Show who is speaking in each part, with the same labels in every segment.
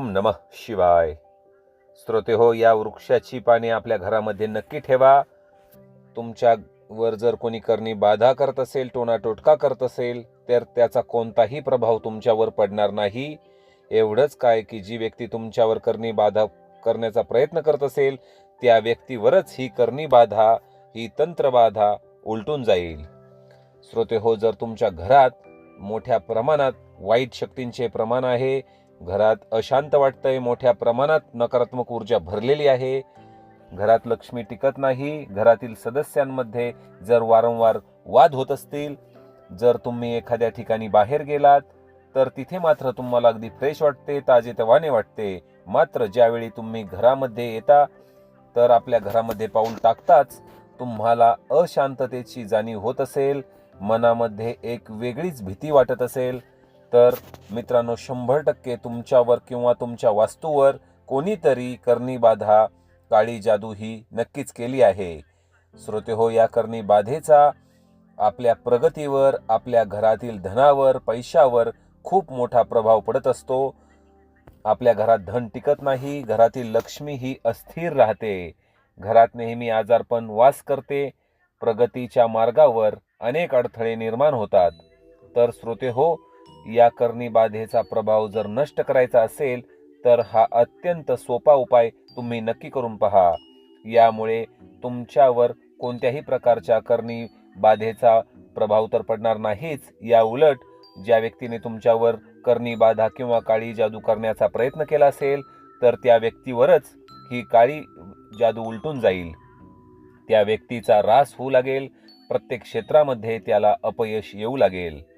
Speaker 1: ओम नमः शिवाय. श्रोते हो या वृक्षाची पाने आपल्या घरामध्ये नक्की ठेवा. तुमच्यावर जर कोणी करणी बाधा करत असेल टोनाटोटका करत असेल तर त्याचा कोणताही प्रभाव तुमच्यावर पडणार नाही. एवढंच काय की जी व्यक्ती तुमच्यावर करणी बाधा करण्याचा प्रयत्न करत असेल त्या व्यक्तीवरच ही करणी बाधा ही तंत्रबाधा उलटून जाईल. श्रोते हो जर तुमच्या घरात मोठ्या प्रमाणात वाईट शक्तींचे प्रमाण आहे घरात अशांत वाटतंय मोठ्या प्रमाणात नकारात्मक ऊर्जा भरलेली आहे. घरात लक्ष्मी टिकत नाही. घरातील सदस्यांमध्ये जर वारंवार वाद होत असतील जर तुम्ही एखाद्या ठिकाणी बाहेर गेलात तर तिथे मात्र तुम्हाला अगदी फ्रेश वाटते ताजेतवाने वाटते. मात्र ज्यावेळी तुम्ही घरामध्ये येता तर आपल्या घरामध्ये पाऊल टाकताच तुम्हाला अशांततेची जाणीव होत असेल मनामध्ये एक वेगळीच भीती वाटत असेल. तर मित्रांनो शंभर टक्के तुमच्यावर किंवा तुमच्या वास्तूवर कोणीतरी करणी बाधा काळी जादू ही नक्कीच केली आहे. श्रोते हो या करणी बाधेचा आपल्या प्रगतीवर आपल्या घरातील धनावर पैशावर खूप मोठा प्रभाव पडत असतो. आपल्या घरात धन टिकत नाही घरातील लक्ष्मी ही अस्थिर राहते. घरात नेहमी आजारपण वास करते प्रगतीच्या मार्गावर अनेक अडथळे निर्माण होतात. तर श्रोते हो या करणी बाधेचा प्रभाव जर नष्ट करायचा असेल तर हा अत्यंत सोपा उपाय तुम्ही नक्की करून पहा. यामुळे तुमच्यावर कोणत्याही प्रकारच्या करणी बाधेचा प्रभाव तर पडणार नाहीच. या उलट ज्या व्यक्तीने तुमच्यावर करणी बाधा किंवा काळी जादू करण्याचा प्रयत्न केला असेल तर त्या व्यक्तीवरच ही काळी जादू उलटून जाईल. त्या व्यक्तीचा रास होऊ लागेल प्रत्येक क्षेत्रामध्ये त्याला अपयश येऊ लागेल.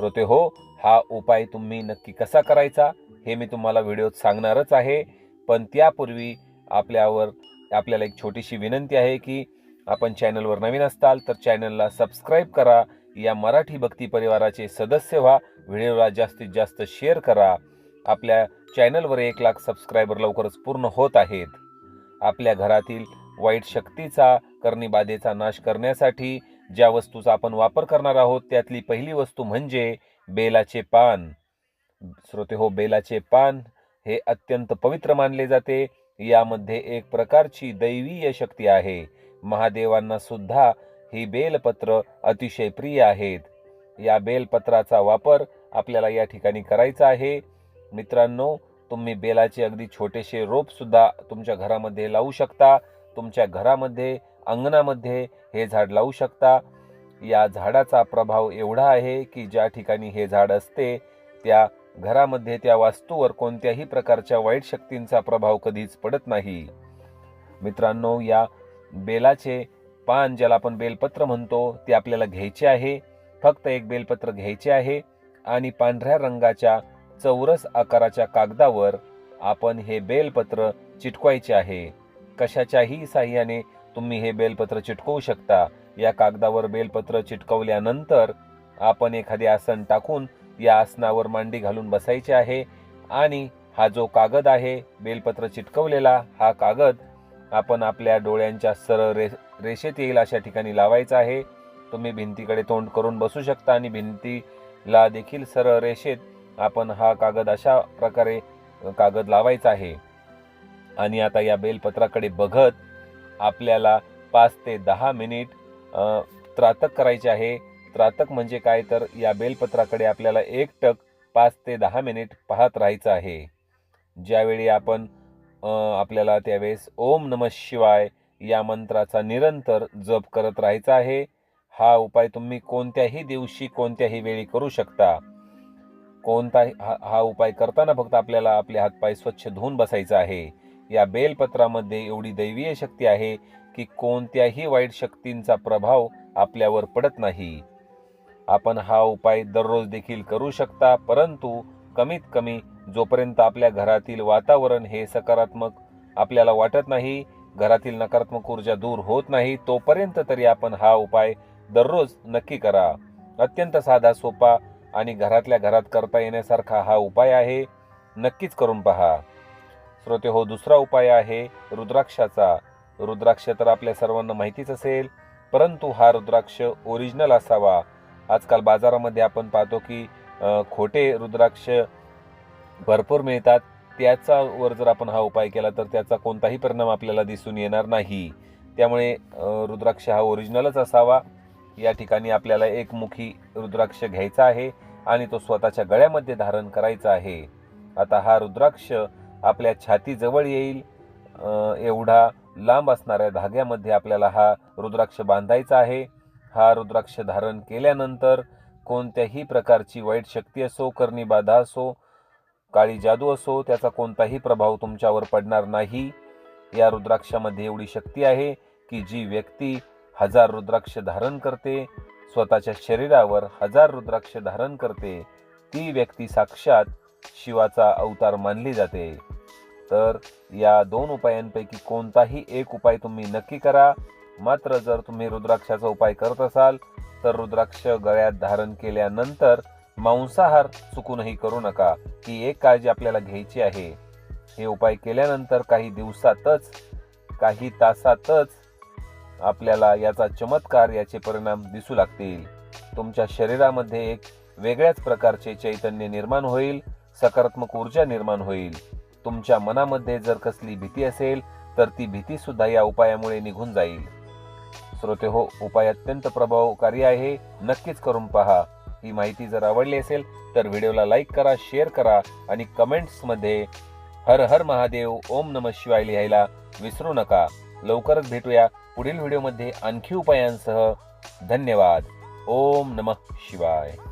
Speaker 1: श्रोते हो हा उपाय तुम्ही नक्की कसा करायचा हे मी तुम्हाला व्हिडिओत सांगणारच आहे. पण त्यापूर्वी आपल्यावर आपल्याला एक छोटीशी विनंती आहे की आपण चॅनलवर नवीन असताल तर चॅनलला सबस्क्राईब करा. या मराठी भक्ती परिवाराचे सदस्य व्हा व्हिडिओला जास्तीत जास्त शेअर करा. आपल्या चॅनलवर एक लाख सबस्क्रायबर लवकरच पूर्ण होत आहेत. आपल्या घरातील वाईट शक्तीचा करणीबाधेचा नाश करण्यासाठी ज्या वस्तूचा आपण वापर करणार आहोत त्यातली पहिली वस्तू म्हणजे बेलाचे पान. श्रोते हो बेलाचे पान हे अत्यंत पवित्र मानले जाते. यामध्ये एक प्रकारची दैवीय शक्ती आहे. महादेवांना सुद्धा ही बेलपत्र अतिशय प्रिय आहेत. या बेलपत्राचा वापर आपल्याला या ठिकाणी करायचा आहे. मित्रांनो तुम्ही बेलाचे अगदी छोटेसे रोप सुद्धा तुमच्या घरामध्ये लावू शकता. तुमच्या घरामध्ये अंगणामध्ये हे झाड लावू शकता. या झाडाचा प्रभाव एवढा आहे की ज्या ठिकाणी हे झाड असते त्या घरामध्ये त्या वास्तूवर कोणत्याही प्रकारच्या वाईट शक्तींचा प्रभाव कधीच पडत नाही. मित्रांनो या बेलाचे पान ज्याला आपण बेलपत्र म्हणतो ते आपल्याला घ्यायचे आहे. फक्त एक बेलपत्र घ्यायचे आहे आणि पांढऱ्या रंगाच्या चौरस आकाराच्या कागदावर आपण हे बेलपत्र चिटकवायचे आहे. कशाच्याही साह्याने तुम्ही हे बेलपत्र चिटकवू शकता. या कागदावर बेलपत्र चिटकवल्यानंतर आपण एखादे आसन टाकून या आसनावर मांडी घालून बसायचे आहे आणि हा जो कागद आहे बेलपत्र चिटकवलेला हा कागद आपण आपल्या डोळ्यांच्या सरळ रे रेषेत येईल अशा ठिकाणी लावायचा आहे. तुम्ही भिंतीकडे तोंड करून बसू शकता आणि भिंतीला देखील सरळ रेषेत आपण हा कागद अशा प्रकारे कागद लावायचा आहे. आणि आता या बेलपत्राकडे बघत आपल्याला पाच ते दहा मिनिट त्रातक करायचे आहे. त्रातक म्हणजे काय? तर या बेलपत्राकडे आपल्याला एक टक पाच ते दहा मिनिट पाहत राहायचं आहे. ज्यावेळी आपण आपल्याला त्यावेळेस ओम नम शिवाय या मंत्राचा निरंतर जप करत राहायचा आहे हा उपाय तुम्ही कोणत्याही दिवशी कोणत्याही वेळी करू शकता. कोणताही हा हा उपाय करताना फक्त आपल्याला आपले हातपाय स्वच्छ धुवून बसायचं आहे. या बेलपत्रामध्ये एवढी दैवीय शक्ती आहे की कोणत्याही वाईट शक्तींचा प्रभाव आपल्यावर पडत नाही. आपण हा उपाय दररोज देखील करू शकता परंतु कमीत कमी जोपर्यंत आपल्या घरातील वातावरण हे सकारात्मक आपल्याला वाटत नाही घरातील नकारात्मक ऊर्जा दूर होत नाही तोपर्यंत तरी आपण हा उपाय दररोज नक्की करा. अत्यंत साधा सोपा आणि घरातल्या घरात करता येण्यासारखा हा उपाय आहे. नक्कीच करून पहा. श्रोते हो दुसरा उपाय आहे रुद्राक्षाचा. रुद्राक्ष तर आपल्या सर्वांना माहितीच असेल परंतु हा रुद्राक्ष ओरिजिनल असावा. आजकाल बाजारामध्ये आपण पाहतो की खोटे रुद्राक्ष भरपूर मिळतात. त्याच्यावर जर आपण हा उपाय केला तर त्याचा कोणताही परिणाम आपल्याला दिसून येणार नाही. त्यामुळे रुद्राक्ष हा ओरिजिनलच असावा. या ठिकाणी आपल्याला एक मुखी रुद्राक्ष घ्यायचा आहे आणि तो स्वतःच्या गळ्यामध्ये धारण करायचा आहे. आता हा रुद्राक्ष आपल्या छातीजवळ येईल. एवढा लांब असणाऱ्या धाग्यामध्ये आपल्याला हा रुद्राक्ष बांधायचा आहे. हा रुद्राक्ष धारण केल्यानंतर कोणत्याही प्रकारची वाईट शक्ती असो करणी बाधा असो काळी जादू असो त्याचा कोणताही प्रभाव तुमच्यावर पडणार नाही. या रुद्राक्षामध्ये एवढी शक्ती आहे की जी व्यक्ती हजार रुद्राक्ष धारण करते स्वतःच्या शरीरावर हजार रुद्राक्ष धारण करते ती व्यक्ती साक्षात शिवाचा अवतार मानली जाते. तर या दोन उपायांपैकी कोणताही एक उपाय तुम्ही नक्की करा. मात्र जर तुम्ही रुद्राक्षाचा उपाय करत असाल तर रुद्राक्ष गळ्यात धारण केल्यानंतर मांसाहार चुकूनही करू नका. ही एक काळजी आपल्याला घ्यायची आहे. हे उपाय केल्यानंतर काही दिवसातच काही तासातच आपल्याला याचा चमत्कार याचे परिणाम दिसू लागतील. तुमच्या शरीरामध्ये एक वेगळ्याच प्रकारचे चैतन्य निर्माण होईल सकारात्मक ऊर्जा निर्माण होईल. तुमच्या मनामध्ये जर कसली भीती असेल तर ती भीती सुद्धा या उपायामुळे निघून जाईल. श्रोते हो उपाय अत्यंत प्रभावकारी आहे. नक्कीच करून पहा. ही माहिती जर आवडली असेल तर व्हिडिओला लाईक करा शेअर करा आणि कमेंट्समध्ये हर हर महादेव ओम नम शिवाय लिहायला विसरू नका. लवकरच भेटूया पुढील व्हिडिओमध्ये आणखी उपायांसह. धन्यवाद. ओम नमः शिवाय.